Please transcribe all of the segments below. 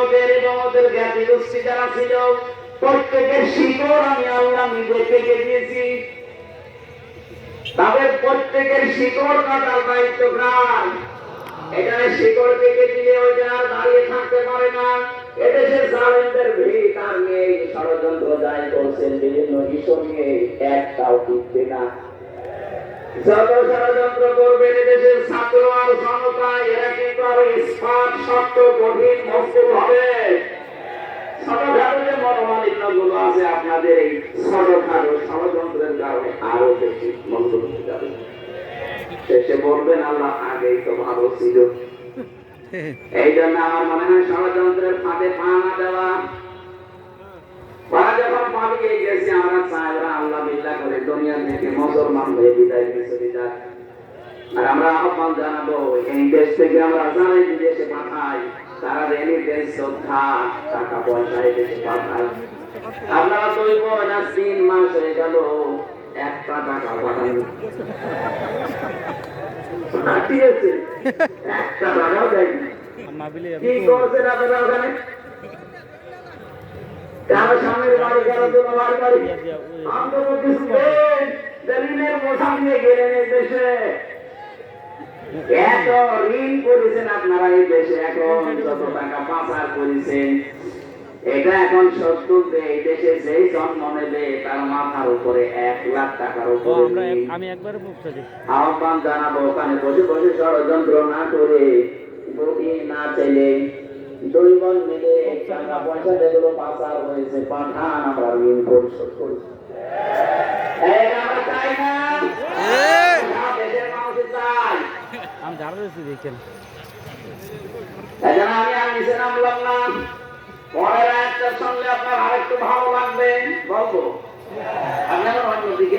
ওদের এবং ওদের জ্ঞাতি গোষ্ঠী যারা ছিল, প্রত্যেকের শিকড় আমি আল্লাহ নিজে থেকে দিয়েছি। তাদের প্রত্যেকের শিকড় কাটার দায়িত্ব কার? এখানে শিকড় থেকে দিলে ওইটা আর দাঁড়িয়ে থাকতে পারে না। এদেশের জালেমদের ভিড় তার নেই। ষড়যন্ত্র যাই করছেন, বিভিন্ন ইস্যু নিয়ে একটাও টিকবে না। যত ষড়যন্ত্র করবেন এদেশের ছাত্র আর জনতা এরা কিন্তু আরও ইস্পাত শক্ত কঠিন মজবুত হবে? ছোটখাটো যে মনোমালিন্যগুলো আছে আপনাদের এই ছোটখাটো ষড়যন্ত্রের কারণে আরও বেশি মজবুত হয়ে যাবে। শেষে বলবেন আল্লাহ আগেই তো ভালো ছিল। এই জন্য আমার মনে হয় ষড়যন্ত্রের ফাঁদে পা না দেওয়া যখন গেছে আমরা ওরা আল্লাহ বিল্লাহ করে দুনিয়া থেকে মুসলমান হয়ে বিদায় বিদায় আর আমরা আহ্বান জানাব এই দেশ থেকে আমরা যারাই বিদেশে পাঠাই তারা রেমিটেন্স শ্রদ্ধা টাকা পয়সা এই দেশে পাঠায়। আপনারা দুই বোন তিন মাস হয়ে গেল একটা টাকা পাঠান। ঠিক আছে একটা টাকাও দেয়নি। কি করছেন আপনারা ওখানে? এত ঋণ করেছেন আপনারা এই দেশে এখন যত টাকা পাচার করেছেন এটা এখন সত্য যে এই দেশে যেই জন্ম নেবে তার মাথার উপরে এক লাখ টাকার উপরে আমি একবারে আহ্বান জানাব, ওখানে বসে বসে ষড়যন্ত্র না করে দুই মিলে টাকা পয়সা যেগুলো পাচার হয়েছে পাঠান আমরা ঋণ পরিশোধ করি এই আমরা চাই না। সারা দেশের মানুষ চাই। আমি ঝাড়া দিচ্ছি দেখেন। আমি আর নিচে নামলাম না। পরের একটা শুনলে আপনার আরেকটু ভালো লাগবে বলব। অন্যদিকে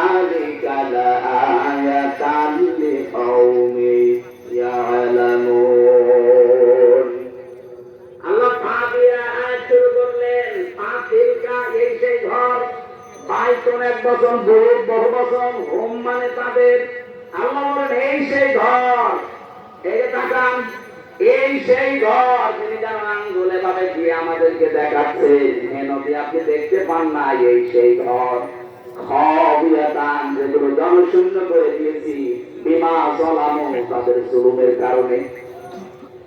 বাইতন এক বছর দূর বহু বছর হোম মানে তাদের। আল্লাহ বলেন, এই সেই ঘর। এই তাকান, এই সেই ঘর। যিনি যেন আঙ্গুলে ভাবে দিয়ে আমাদেরকে দেখাচ্ছে। হে আপনি দেখতে পান না এই সেই ঘর? খবিয়াতান, যেগুলো জনশূন্য করে দিয়েছি। বিমা জলামো, তাদের জুলুমের কারণে।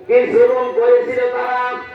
কি জুলুম করেছিল তারা?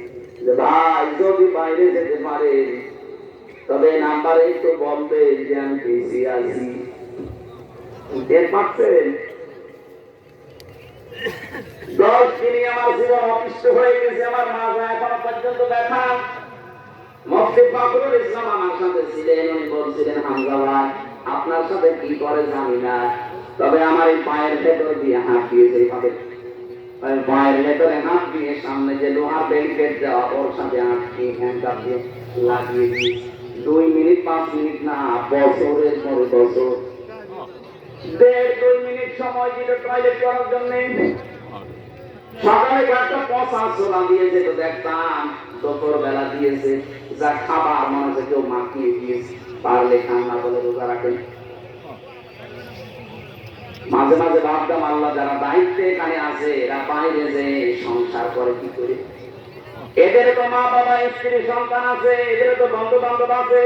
ভাই, যদি বাইরে যেতে পারে, তবে নাম্বারে একটু বলবে যে আমি বেশি আছি। পাচ্ছেন দশ দিনই আমার জীবন হয়ে গেছে, আমার এখনও পর্যন্ত ইসলাম আমার সাথে ছিলেন, উনি বলছিলেন আপনার সাথে কি করে জানি না, তবে আমার এই পায়ের ভেতর দিয়ে হাত দিয়েছে এইভাবে ওই পায়ের ভেতরে হাত দিয়ে সামনে যে লোহার ব্যারিকেড দেওয়া, ওর সাথে আটকে হ্যান্ডকাপ দিয়ে লাগিয়ে দিই। দুই মিনিট, পাঁচ মিনিট, না, বছরের পরে বছর। দেড়, দুই মিনিট সময় দিল টয়লেট করার জন্য। সকালে একটা পচা ছোলা দিয়েছে তো দেখতাম দুপুর বেলা দিয়েছে। যা খাবার মনে হচ্ছে কেউ মাখিয়ে দিয়েছে। পারলে খান না বলে রোজা রাখেন। মাঝে মাঝে ভাবতাম, আল্লাহ যারা দায়িত্বে এখানে আছে, এরা বাইরে যে সংসার করে কি করে? এদের তো মা বাবা, স্ত্রী, সন্তান আছে, এদের তো বন্ধু বান্ধব আছে।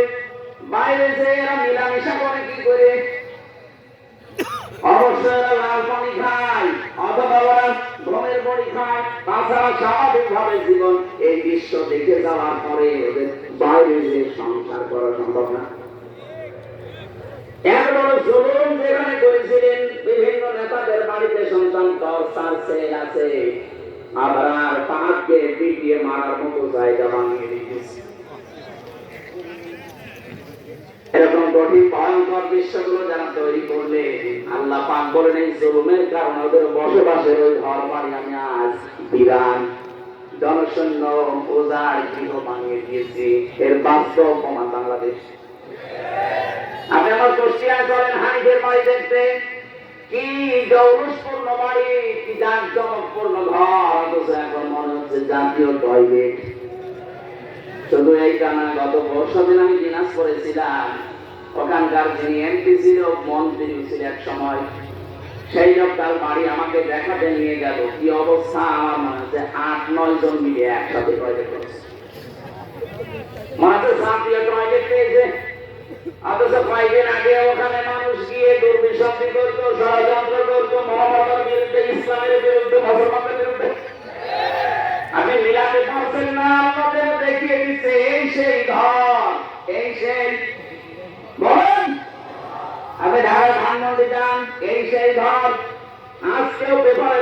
বাইরে যে এরা মিলামিশা করে কি করে? অবশ্যই এরা লাল খায়, অথবা ওরা ঘুমের বড়ি খায়। তাছাড়া স্বাভাবিক ভাবে জীবন এই দৃশ্য দেখে যাওয়ার পরে ওদের বাইরে যে সংসার করা সম্ভব না। এরকম কঠিন ভয়ঙ্কর দৃশ্যগুলো যারা তৈরি করলে আল্লাহ পাক বলেন, এই জুলুমের কারণে ওদের বসবাসের ওই ঘর বাড়ি আমি আজ বিরান জনশূন্য ওজার গৃহ বানিয়ে দিয়েছি। এর বাস্তব প্রমাণ বাংলাদেশ। আপনি আমার কুষ্টিয়া করেন হানিফের বাড়ি দেখতে। কি জৌলুসপূর্ণ বাড়ি, কি জাঁকজমকপূর্ণ ঘর এখন মনে হচ্ছে জাতীয় টয়লেট শুধু এইটা না গত পরশু দিন আমি দিনাজপুরে ছিলাম, ওখানকার যিনি এমপি মন্ত্রী ছিল এক সময়, সেই লোক তার বাড়ি আমাকে দেখাতে নিয়ে গেল। কি অবস্থা? আমার মনে হচ্ছে আট, নয় জন মিলে একসাথে টয়লেট করেছে। মনে হচ্ছে জাতীয় টয়লেট দিচ্ছে এই সেই ধন এই সেই বলেন? আপনি ঢাকা ধানমন্ডি যান, এই সেই ধন আজকেও পেপারে